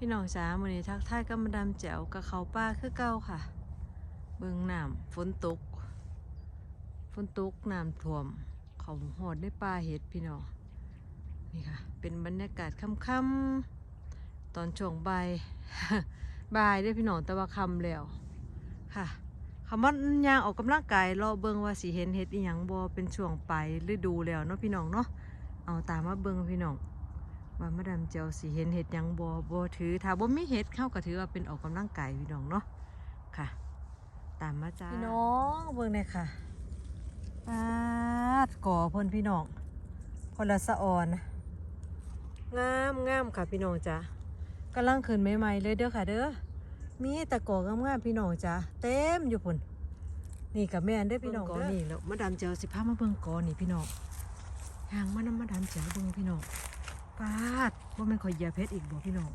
พี่น้องจ๋ามื้อนี้ทักทายกับมาดามแจ๋วกับเขาป้าคือเก่าค่ะ เบิ่งน้ำฝนตกฝนตกน้ำท่วมเขาหอดในป่าเห็ดพี่น้องนี่ค่ะ เป็นบรรยากาศค่ำๆตอนช่วงบ่ายบ่ายได้พี่น้องแต่ว่าค่ำแล้วค่ะคำว่ายางออกกำลังกายรอเบิ่งว่าสิเห็นเห็ดอีหยังบ่เป็นช่วงปลายฤดูแล้วเนาะพี่น้องเนาะเอาตามมาเบิ่งพี่น้อง ว่ามาดามเจียวสิเห็นเห็ดหยังบ่บ่ถือถ้าบ่มีเห็ดเข้าก็ถือว่าเป็นออกกำลังกายพี่น้องเนาะค่ะ ตามมาจ้าพี่น้องเบิ่งเลยค่ะปาดก่อเพิ่นพี่น้องพนละสะออนงามงามค่ะพี่น้องจ้ากำลังขึ้นใหม่ๆเลยเด้อค่ะ เด้อมีแต่ก่องามๆพี่น้องจ้าเต็มอยู่พุ่นนี่กับแม่นเด้อพี่น้องเด้อนี่แล้วมาดามเจียวสิพามาเบิ่งก่อนี่พี่น้องยางมานำมาดามเจียวเบิ่งพี่น้อง ปาดว่ามันข่อยเหยียาเพชรอีกบ่พี่น้อง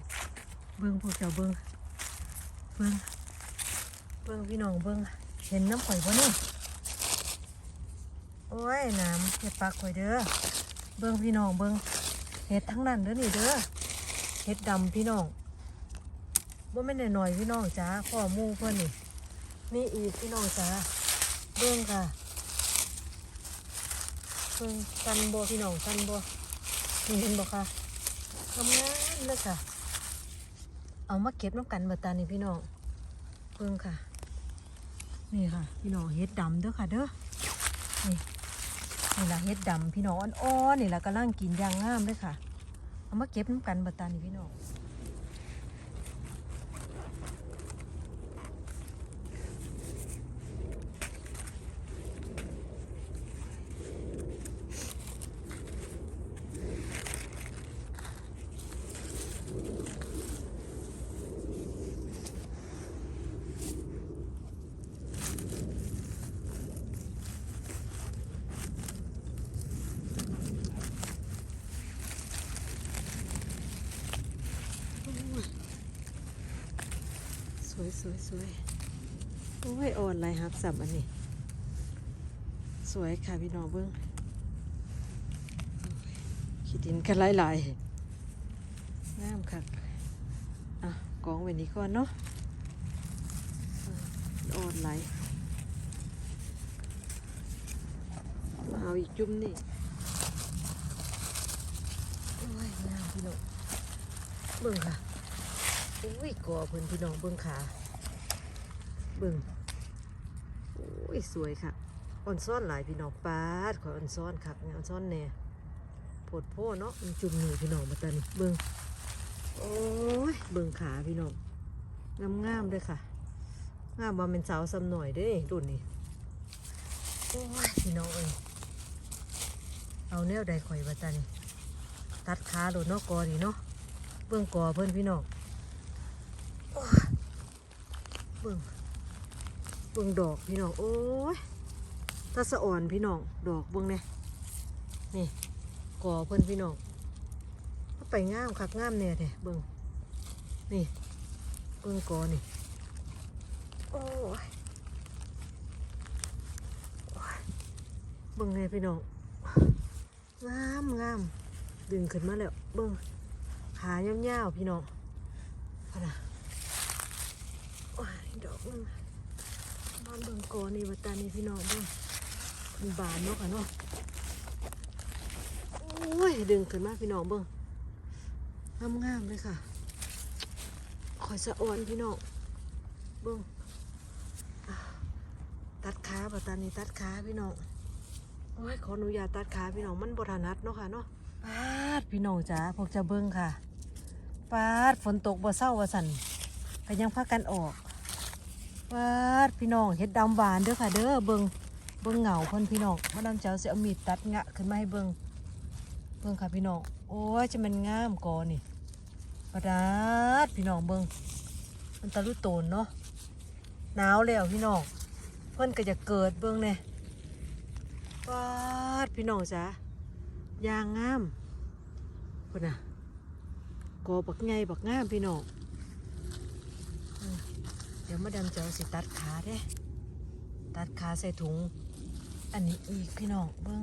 เบิ้งพวกเจ้าเบิ้งเบิ้งเบิ้งพี่น้องเบิ้งเห็นน้ำข่อยบ่นี่โอ้ยน้ำเห็ดปากข่อยเด้อเบิ้งพี่น้องเบิ้งเห็ดทั้งนั้นเด้อนี่เด้อเห็ดดำพี่น้องว่าไม่นหน่อยๆพี่น้องจ้าพ่อมู่เพื่อนนี่นี่อีกพี่น้องจ้าเบิ้งค่ะเบิ้งกันบ่พี่น้องกันบ่ เห็นบอกค่ะทำงานเลยค่ะ เอามาเก็บน้ำกันเบตานี่พี่น้องเพิ่งค่ะ นี่ค่ะ พี่น้องเฮ็ดดำเด้อค่ะเด้อ นี่นี่ละเฮ็ดดำพี่น้องอ่อนๆนี่ละกำลังกินอย่างงามเลยค่ะ เอามาเก็บน้ำกันเบตานี่พี่น้อง สวยสวยโอ้ยอ่อนลายฮักสับอันนี้ สวยค่ะพี่น้องเบิ้งขีดินกันหลายๆงามค่ะอะกองไว้นี้ก่อนเนาะอ่อนไหลายเอาอีกจุ่มนี่โอ้ยงามพี่น้องเบิ้งค่ะอุ้ยกอเพิ่นพี่น้องเบิ่งขา เบิ่งอุ้ยสวยค่ะอ่อนซ้อนหลายพี่น้องปาดขออ่อนซ้อนคักเนี่ยอ่อนซ้อนแน่โพดโพเนาะมันจุ่มหนี่พี่น้องมาตานี่เบิ่งโอ้ยเบิ่งขาพี่น้องงามงามๆเลยค่ะงามว่าเป็นสาวซ้ำหน่อยเด้รุ่นนี้โอ้ยพี่น้องเอ้ยเอาแนวใดข่อยมาตานี่ตัดขาโดดเนาะกอนี่เนาะเบิ่งกอเพิ่นพี่น้องเบิ่ง เบิ่งดอกพี่น้องโอ้ยตาสะอ่อนพี่น้องดอกเบิ่งเนี่ยนี่ก่อเพิ่นพี่น้องเอาไปงามคักงามเนี่ยเด้เบิ่งนี่เบิ่งก่อนี่โอ้ยโอ้ยเบิ่งเนี่ยพี่น้องงามงามดึงขึ้นมาแล้วเบิ่งขายาวๆพี่น้องพะนะ โอ้ยดอกนึงบานเบิ่งโกอนี่วัตานี่พี่น้องเบิ่งมันบานเนาะค่ะเนาะโอ้ยดึงขึ้นมาพี่น้องเบิ่งงามงามๆเลยค่ะคอยสะอ่อนพี่น้องเบิ่งอะตัดขาวัตานี่ตัดขาพี่น้องโอ้ยขออนุญาตตัดขาพี่น้องมันบทานัดเนาะค่ะเนาะปาดพี่น้องจ๋าพวกจะเบิ่งค่ะปาดฝนตกบ่เศร้าว่าสันก็ยังพากันออก วาดพี่น้องเฮ็ดดำบานเด้อค่ะ เด้อเบิงเบิงเหงาเพิ่นพี่น้องมาดามเจ้าเสิเอามีดตัดงะขึ้นมาให้เบิงเบิงค่ะพี่น้องโอ้ยจะมันงามก่อนนี่ประดาดพี่น้องเบิงมันตะลุโตนเนาะหนาวแล้วพี่น้องเพิ่นก็จะเกิดเบิงเนี่ยวาดพี่น้องจ้ายางงามเพิ่นน่ะกอบักใหญ่บักงามพี่น้อง ดี๋ยวมาดามเจ้าสิตัดขาเด้ ตัดขาใส่ถุง อันนี้อีกพี่น้องเบิ้ง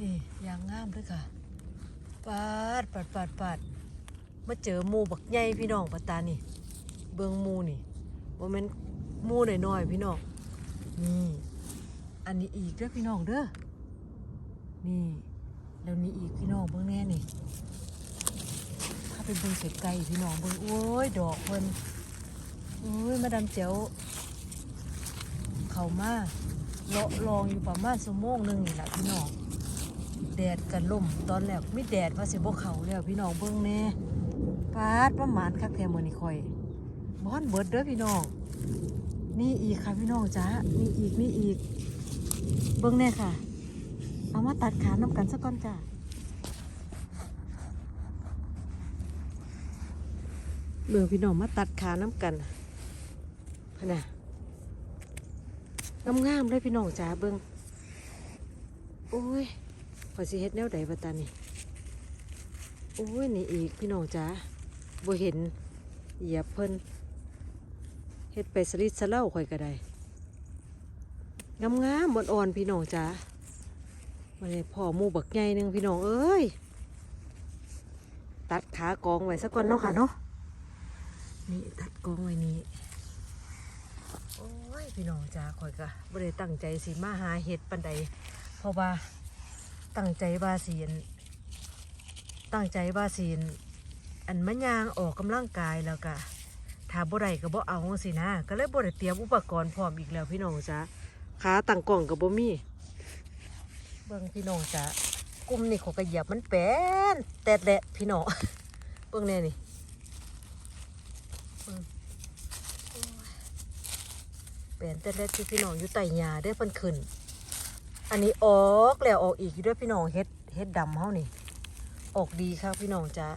นี่ยางงามด้วยค่ะปาดปัดปัดปัดมาเจอหมูบักใหญ่พี่น้องปตานี่ เบิงหมูนี่ว่ามันหมูน้อยๆพี่น้องนี่อันนี้อีกเด้อพี่น้องเด้อนี่แล้วนี่อีกพี่น้องเบิ่งแน่นี่ ถ้าเป็นเบิ่งเสร็จไก่พี่น้องเบิ่งโอ้ย ดอกเพิ่น อ้ยมาดามเจ๋วเขามาเลาะลองอยู่ประมาณชั่วโมงหนึ่งนี่แหละพี่น้องแดดกันล่มตอนแรกไม่แดดว่าสิบ่เขาแล้วพี่น้องเบิ่งแน่ปาดประมาณคักแทมอนี้ข่อยบ่ทันเบิดเด้อพี่น้องนี่อีกค่ะพี่น้องจ้านี่อีกนี่อีก เบิ้องแน่ค่ะ เอามาตัดขาน้ำกันสักก้อนจ้าเบิ่งพี่น้องมาตัดขาน้ำกัน พะนะงามๆเลยพี่น้องจ้าเบิ้งโอ้ยขอสิเฮ็ดแนวใดบ่ตานี่โอ้ยนี่อีกพี่น้องจ้าบ่เห็นเหยียบเพิ่นเฮ็ดไปสลิดสเล่าข่อยก็ได้งามงามๆอ่อนพี่น้องจ้าวันนี้พ่อมูบักใหญ่หนึ่งพี่น้องเอ้ยตัดขากองไว้สักก่อนเนาะค่ะเนาะนี่ตัดกองไว้นี่ พี่น้องจ้าคอยกะบ่ได้ตั้งใจสิมาหาเห็ดปันใดเพราะว่าตั้งใจว่าสีนตั้งใจว่าสีนอันมะยางออกกำลังกายแล้วกะถ้าบ่ได้ก็บ่เอาสินะ ก็เลยบ่ได้เตรียมอุปกรณ์พร้อมอีกแล้วพี่น้องจ้าขาตั้งกล่องกับบ่มีเบิ่งพี่น้องจ้ะกลุ่มนี่เขาก็เหยียบมันแป้นแต่แหละพี่น้องเบิ่งแน่นี่เบิ่งโอ้ย ป้นแต่แหละที่พี่น้องอยู่ใต้หญ้าเด้อพิ่นขึ้น อันนี้ออกแล้วออกอีกอยู่ด้วยพี่น้องเฮ็ดเฮ็ดดำเฮานี่ ออกดีครับพี่น้องจ้ะ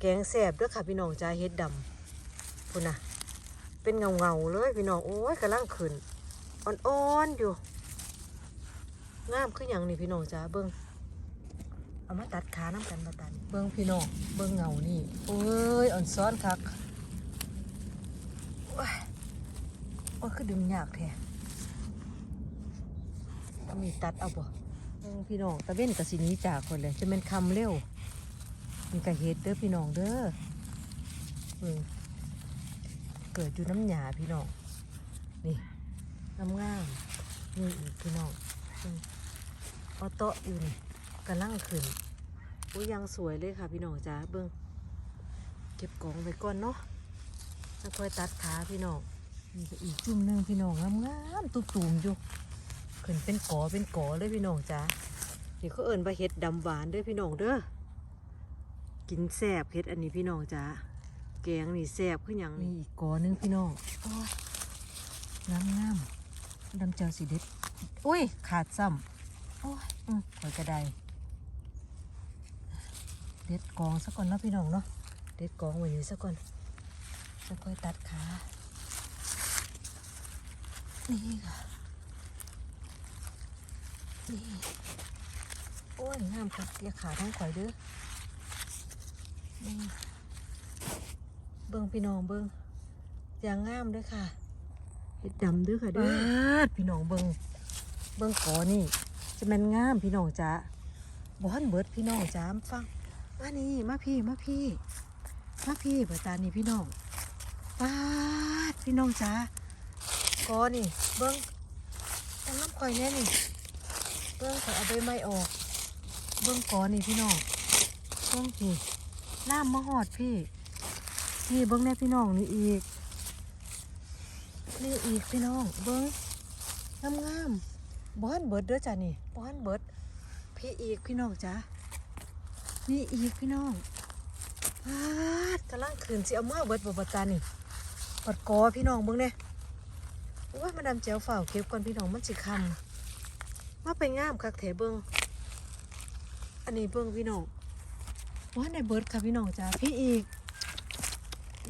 แกงแซ่บด้วยค่ะพี่น้องจ้ะเฮ็ดดำพุ่นนะเป็นเงาเงาเลยพี่น้องโอ้ยกำลังขึ้นอ่อนๆอยู่งามคืออย่างนี่พี่น้องจ้าเบิ้งเอามาตัดขาน้ำกันมาตัดเบิ้งพี่น้องเบิ้งเงานี่โอ้ยอ่อนซ้อนคักโอ้ย โอ้คือดึงยากแท้มีตัดเอาบ่เบิ้งพี่น้องตะเว้นกับสีนี้จากคนเลย จะเป็นคำเร็วมีกระเฮ็ดเด้อพี่น้องเด้อเบิ้งเกิดอยู่น้ำหยาพี่น้อง นี่งามงามนี่อีกพี่น้องออโต๊ะอยู่นี่กำลังขึ้นอุ้ยยังสวยเลยค่ะพี่น้องจ้าเบิ้งเก็บกล่องไปก่อนเนาะแล้วค่อยตัดขาพี่น้อง นี่ก็อีกจุ่มหนึ่งพี่น้องงามงามๆตุ่มๆอยู่ขึ้นเป็นกอเป็นกอเลยพี่น้องจ้านี่เขาเอิญว่าเห็ดดำหวานด้อพี่น้องเด้อกินแซ่บเห็ดอันนี้พี่น้องจ้าแกงนี่แซ่บขึ้นอย่างนี่อีกกอหนึงพี่น้องงามงามๆดำเจ้าสีเด็ดอุ้ยขาดซ้ำโอ้ยอืมข่อยกระไดเด็ดกองซะก่อนนะพี่น้องเนาะเด็ดกองไว้นี่ซะก่อนแล้วค่อยตัดขา นี่ค่ะนี่โอ้ยงามครับอย่าขาทั้งข่อยเด้อนี่เบิ่งพี่น้องเบิ่งอย่างงามด้วยค่ะเห็ดดำด้วยค่ะเด้อพี่น้องเบิงเบิงกอนี่จะแมันงามพี่น้องจ้าบอนเบิดพี่น้องจ้ามฟังมานี่มาพี่มาพี่มาพี่เปิดตานี่พี่น้องปาดพี่น้องจ้า กอนี่ เบิ้งต้องน้ำข่อยแน่นี่ เบิ้งข่อยเอาใบไม้ออก เบิ้งกอนี่พี่น้องเบิ้งพี่น้ำมาหอดพี่ นี่เบิ้งแน่พี่น้องนี่อีก นี่อีกพี่น้อง เบิ้งงามงามบ้านเบิดเด้อจ้ะนี่บ้านเบิด พี่อีกพี่น้องจ้ะนี่อีกพี่น้องพาดกำลังขืนสิเอามาเบิดบ่บ่จ้านี่ปัดกอพี่น้องเบิ้งเนี่ย โอ้ยมาดามแจ๋วฝ่าเก็บก่อนพี่น้องมันสิคำมาไปงามคักเถเบิ้งอันนี้เบิ้งพี่น้องบ้าในเบิร์ดค่ะพี่น้องจ้าพี่อีก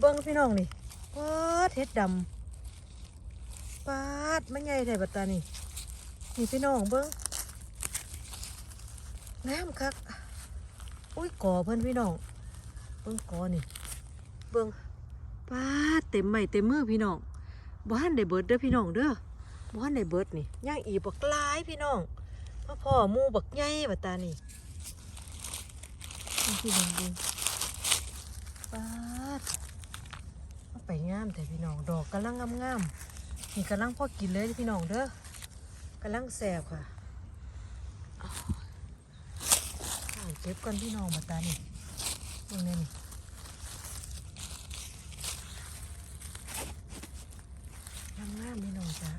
เบิ้งพี่น้องนี่ว้าดเฮ็ดดำปาดมันใหญ่ได้บัดตานี่นี่พี่น้องเบิ้งงามคักอุ้ยก่อเพิ่อนพี่น้องเบิ้งก่อนี่ เบิ้งปาดเต็มไม้เต็มมือพี่น้อง บ้านได้เบิดเด้อพี่น้องเด้อบ้านได้เบิดนี่ย่างอีบักลายพี่น้องพ่อพ่อมูบักใหญ่บัดตานี่นี่พี่น้องเบิ้าดไปงามแต่พี่น้องดอกกำลังงามๆนี่กำลังพ่อกินเลยพี่น้องเด้อกำลังแสบค่ะเก็บกันพี่น้องมาตานี่ตรงนี้นี่ งามพี่น้องจ้ะ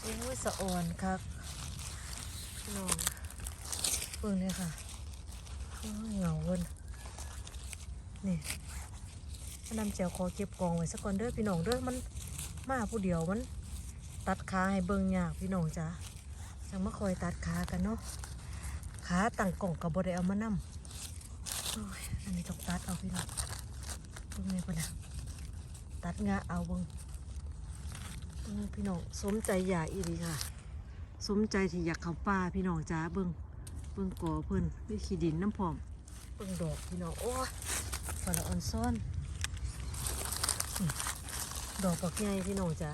โอ้ยสะอ่อนครับพี่น้องเบิ่งเลยค่ะโอ้ยเหงาเวินนี่นำแจวขอเก็บกองไว้สักก่อนเด้อพี่น้องเด้อมันมาผู้เดียวมัน ตัดขาให้เบิ่งยากพี่น้องจ้ะจังมาคอยตัดขากันเนาะขาตั้งกล่องกับบได้เอามานำโอ้ยอันนี้ต้องตัดเอาพี่น้องเบิ่งเลยพุ่นนะตัดงาเอาเบิ่งเบิ่ง พี่น้องสมใจอยากอีดีค่ะ สมใจที่อยากเข้าป่าพี่น้องจ้าเบิ่งเบิ่งก่อเพิ่นมีขี้ดินน้ำพอมเบิ่งดอกพี่น้องโอ้ฝรั่งอ่อนซ้อนดอกปักใหญ่พี่น้องจ้า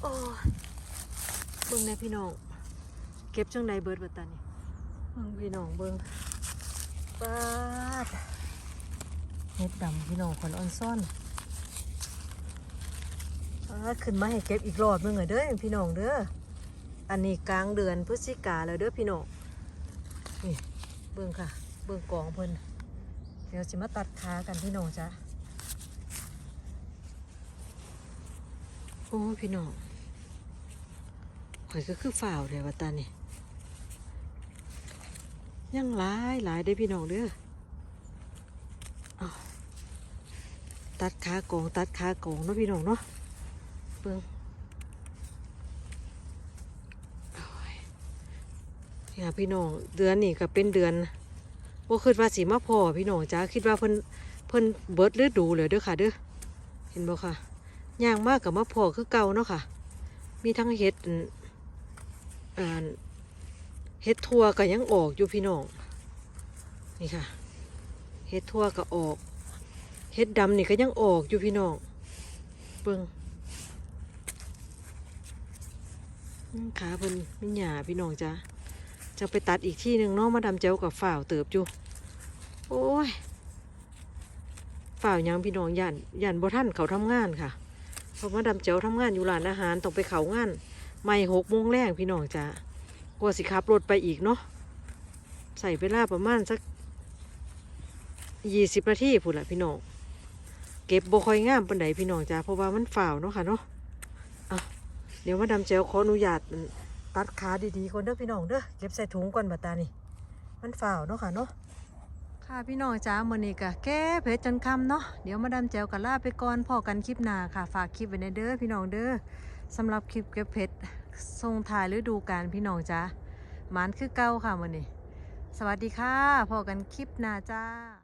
โอ้เบิ่งแน่พี่น้องเก็บจังใดเบิดบัดตานี่เบิ่งพี่น้องเบิ่งปาเฮ็ดดำพี่น้องคนอ่อนซ้อน ขึ้นมาให้เก็บอีกรอบหนึงเลยเด้อพี่น้องเด้ออันนี้กลางเดือนพฤศจิกาแล้วเด้อพี่น้องนี่เบิ่งค่ะ เบิ่งกองเพิ่นเดี๋ยวสิมาตัดขากันพี่น้องจ้ะโอ้พี่น้องข่อยก็คือฝ่าวเลยว่าตานี่ยังหลายหลายได้พี่น้องเด้อตัดขากองตัดขากองเนาะพี่น้องเนาะ เบิ่งโอ้ยเนี่ยพี่น้องเดือนนี่ก็เป็นเดือนว่าคิดว่าสีมาพอพี่น้องจ้าคิดว่าเพิ่นเพิ่นเบิดฤดูเลยเด้อค่ะเด้อเห็นบ่ค่ะย่างมากกับมาพอคือเก่าเนาะค่ะ มีทั้งเห็ดอ่าเห็ดทั่วก็ยังออกอยู่พี่น้องนี่ค่ะเห็ดทั่วก็ออกเห็ดดำนี่ก็ยังออกอยู่พี่น้องเบิ่ง อืม ขาเพิ่นไม่หยาพี่น้องจ้ะจะไปตัดอีกที่หนึ่งเนาะมาดำเจ้ากับฝ่าวเติบอยู่ โอ้ยฝ่าวยังพี่น้องยันยันบ่ท่านเขาทำงานค่ะเพราะมาดำเจ้าทำงานอยู่ร้านอาหารต้องไปเขางาน ไม่หกโมงแรงพี่น้องจ้ะกว่าสิขับรถไปอีกเนาะใส่เวลาประมาณสักยี่สิบนาทีพูดละพี่น้องเก็บบ่คอยงามปานใดพี่น้องจ้ะเพราะว่ามันฝ่าวเนาะค่ะเนาะอะ เดี๋ยวมาดำเจลขออนุญาตตัดขาดีๆคนเด้อพี่น้องเด้อเก็บใส่ถุงก่อนบัตานี่มันฝ่าวเนาะค่ะเนาะค่ะพี่น้องจ้ามือนี้ก็แก้เพชรจนคำเนาะเดี๋ยวมาดำเจลก็ลาไปก่อนพอกันคลิปหน้าค่ะ ฝากคลิปไว้ในเด้อพี่น้องเด้อสำหรับคลิปเก็บเพชรส่งถ่ายฤดูกาลพี่น้องจ้ามานคือเก่าค่ะมือนี้ สวัสดีค่ะพอกันคลิปหน้าจ้า